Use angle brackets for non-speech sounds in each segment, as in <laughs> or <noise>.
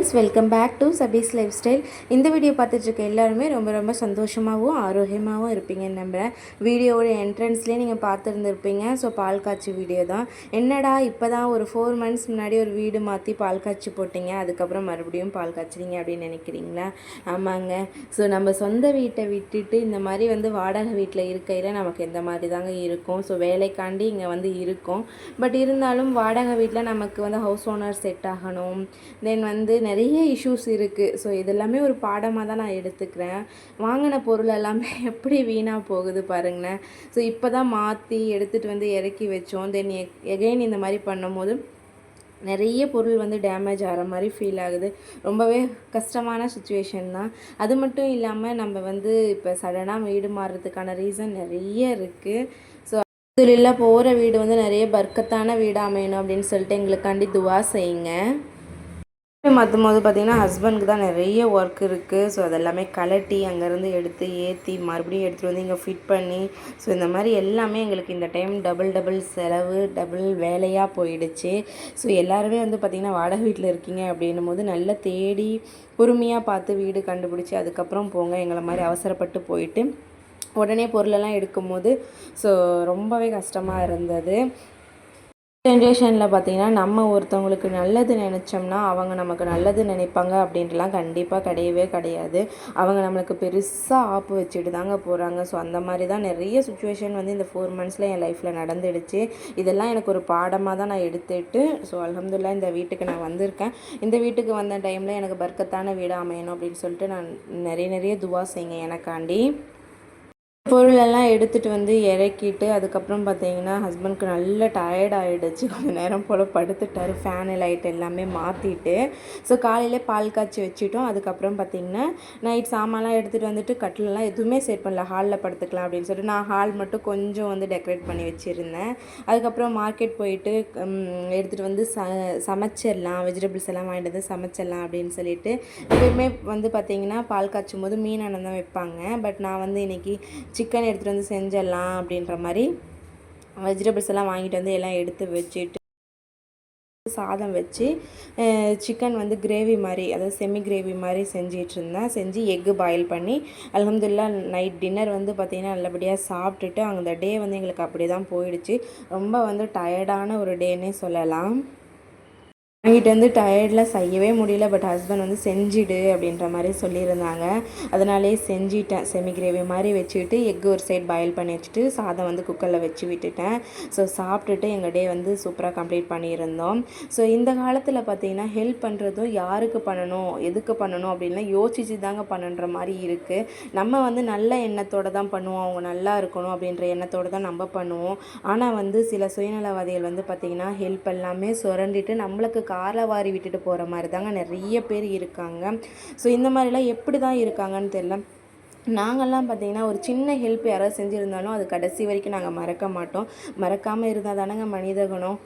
Welcome back to Sabi's lifestyle. இந்த video பார்த்துட்ருக்க எல்லாருமே ரொம்ப ரொம்ப சந்தோஷமாகவும் ஆரோக்கியமாகவும் இருப்பீங்கன்னு நம்புகிறேன் வீடியோவோட என்ட்ரன்ஸ்லேயே நீங்கள் பார்த்துருந்துருப்பீங்க. ஸோ பால் காய்ச்சி வீடியோ தான். என்னடா இப்போ தான் ஒரு ஃபோர் மந்த்ஸ் முன்னாடி ஒரு வீடு மாற்றி பால் காய்ச்சி போட்டிங்க. அதுக்கப்புறம் மறுபடியும் பால் காய்ச்சிறீங்க அப்படின்னு நினைக்கிறீங்களா? ஆமாங்க. ஸோ நம்ம சொந்த வீட்டை விட்டுட்டு இந்த மாதிரி வந்து வாடகை வீட்டில் இருக்கையில் நமக்கு இந்த மாதிரி தாங்க இருக்கும்? ஸோ வேலைக்காண்டி இங்கே வந்து இருக்கும். பட் இருந்தாலும் வாடகை வீட்டில் நமக்கு வந்து ஹவுஸ் ஓனர் செட் ஆகணும். தென் வந்து நிறைய இஷ்யூஸ் இருக்குது ஸோ இதெல்லாமே ஒரு பாடமாக தான் நான் எடுத்துக்கிறேன். வாங்கின பொருள் எல்லாமே <laughs> எப்படி வீணாக போகுது பாருங்களேன். ஸோ இப்போ தான் மாற்றி எடுத்துகிட்டு வந்து இறக்கி வச்சோம். தென் எகைன் இந்த மாதிரி பண்ணும்போது நிறைய பொருள் வந்து டேமேஜ் ஆகிற மாதிரி ஃபீல் ஆகுது. ரொம்பவே கஷ்டமான சுச்சுவேஷன் தான். அது மட்டும் இல்லாமல் நம்ம வந்து இப்போ சடனாக வீடு மாறுறதுக்கான ரீசன் நிறைய இருக்குது ஸோ அதில் போகிற வீடு வந்து நிறைய பர்க்கத்தான வீடு அமையணும் அப்படின்னு சொல்லிட்டு எங்களுக்காண்டி துவா செய்யுங்க. மாற்றும் போது பார்த்திங்கன்னா ஹஸ்பண்டுக்கு தான் நிறைய ஒர்க் இருக்குது ஸோ அதெல்லாமே கலட்டி அங்கேருந்து எடுத்து ஏற்றி மறுபடியும் எடுத்துகிட்டு வந்து இங்கே ஃபிட் பண்ணி ஸோ இந்த மாதிரி எல்லாமே எங்களுக்கு இந்த டைம் டபுள் டபுள் செலவு டபுள் வேலையாக போயிடுச்சு. ஸோ எல்லாருமே வந்து பார்த்திங்கன்னா வாடகை வீட்டில் இருக்கீங்க அப்படின்னும் போது நல்லா தேடி பொறுமையாக பார்த்து வீடு கண்டுபிடிச்சி அதுக்கப்புறம் போங்க எங்களை மாதிரி அவசரப்பட்டு போயிட்டு உடனே பொருளெல்லாம் எடுக்கும்போது ஸோ ரொம்பவே கஷ்டமாக இருந்தது. ஜென்ரேஷனில் பார்த்திங்கன்னா நம்ம ஒருத்தவங்களுக்கு நல்லது நினச்சோம்னா அவங்க நமக்கு நல்லது நினைப்பாங்க அப்படின்ட்டுலாம் கண்டிப்பாக கிடையவே கிடையாது. அவங்க நம்மளுக்கு பெருசாக ஆப்பு வச்சுட்டு தாங்க போகிறாங்க ஸோ அந்த மாதிரி தான் நிறைய சுச்சுவேஷன் வந்து இந்த ஃபோர் மந்த்ஸில் என் லைஃப்பில் நடந்துடுச்சு. இதெல்லாம் எனக்கு ஒரு பாடமாக தான் நான் எடுத்துட்டு ஸோ அலமதுல்லா இந்த வீட்டுக்கு நான் வந்திருக்கேன். இந்த வீட்டுக்கு வந்த டைமில் எனக்கு பர்க்கத்தான வீடு அமையணும் அப்படின்னு சொல்லிட்டு நான் நிறைய நிறைய துவா செய்யுங்க எனக்காண்டி. பொருளெல்லாம் எடுத்துகிட்டு வந்து இறக்கிட்டு அதுக்கப்புறம் பார்த்தீங்கன்னா ஹஸ்பண்ட்க்கு நல்ல டயர்ட் ஆகிடுச்சு கொஞ்சம் நேரம் போல் படுத்துட்டார். ஃபேனு லைட் எல்லாமே மாற்றிட்டு ஸோ காலையில் பால் காய்ச்சி வச்சுட்டோம். அதுக்கப்புறம் பார்த்திங்கன்னா நைட் சாமான்லாம் எடுத்துகிட்டு வந்துட்டு கட்டிலெலாம் எதுவுமே செட் பண்ணல. ஹாலில் படுத்துக்கலாம் அப்படின்னு சொல்லிட்டு நான் ஹால் மட்டும் கொஞ்சம் வந்து டெக்கரேட் பண்ணி வச்சுருந்தேன். அதுக்கப்புறம் மார்க்கெட் போயிட்டு எடுத்துகிட்டு வந்து ச சமைச்சிடலாம். வெஜிடபிள்ஸ் எல்லாம் வாங்கிட்டு வந்து சமைச்சிடலாம் அப்படின்னு சொல்லிட்டு எப்பயுமே வந்து பார்த்திங்கன்னா பால் காய்ச்சும் போது மீன் அண்ணன் தான் வைப்பாங்க. பட் நான் வந்து இன்றைக்கி சிக்கன் எடுத்துகிட்டு வந்து செஞ்சிடலாம் அப்படின்ற மாதிரி வெஜிடபிள்ஸ் எல்லாம் வாங்கிட்டு வந்து எல்லாம் எடுத்து வச்சுட்டு சாதம் வச்சு சிக்கன் வந்து கிரேவி மாதிரி அதாவது செமி கிரேவி மாதிரி செஞ்சிகிட்டு இருந்தேன். செஞ்சு எக்கு பாயில் பண்ணி அலமதுல்லா நைட் டின்னர் வந்து பார்த்திங்கன்னா நல்லபடியாக சாப்பிட்டுட்டு அந்த டே வந்து எங்களுக்கு அப்படி தான் போயிடுச்சு. ரொம்ப வந்து டயர்டான ஒரு டேன்னே சொல்லலாம். வாங்கிட்டு வந்து டயர்டில் செய்யவே முடியல பட் ஹஸ்பண்ட் வந்து செஞ்சிடு அப்படின்ற மாதிரி சொல்லியிருந்தாங்க. அதனாலே செஞ்சிட்டேன். செமி கிரேவி மாதிரி வச்சுக்கிட்டு எக் ஒரு சைட் பாயில் பண்ணி வச்சுட்டு சாதம் வந்து குக்கரில் வச்சு விட்டுட்டேன். ஸோ சாப்பிட்டுட்டு எங்கள் டே வந்து சூப்பராக கம்ப்ளீட் பண்ணியிருந்தோம். ஸோ இந்த காலத்தில் பார்த்திங்கன்னா ஹெல்ப் பண்ணுறதும் யாருக்கு பண்ணணும் எதுக்கு பண்ணணும் அப்படின்லாம் யோசிச்சு தாங்க பண்ணுன்ற மாதிரி இருக்குது நம்ம வந்து நல்ல எண்ணத்தோடு தான் பண்ணுவோம். அவங்க நல்லா இருக்கணும் அப்படின்ற எண்ணத்தோடு தான் நம்ம பண்ணுவோம். ஆனால் வந்து சில சுயநலவாதிகள் வந்து பார்த்திங்கன்னா ஹெல்ப் எல்லாமே சுரண்டிட்டு நம்மளுக்கு காலை வாரி விட்டுட்டு போகிற மாதிரி தாங்க நிறைய பேர் இருக்காங்க. ஸோ இந்த மாதிரிலாம் எப்படி தான் இருக்காங்கன்னு தெரில நாங்கள்லாம் பார்த்திங்கன்னா ஒரு சின்ன ஹெல்ப் யாராவது செஞ்சுருந்தாலும் அது கடைசி வரைக்கும் நாங்கள் மறக்க மாட்டோம். மறக்காமல் இருந்தால் தானேங்க மனித குணம்.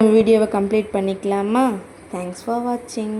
வீடியோவை கம்ப்ளீட் பண்ணிக்கலாமா? தேங்க்ஸ் ஃபார் வாட்சிங்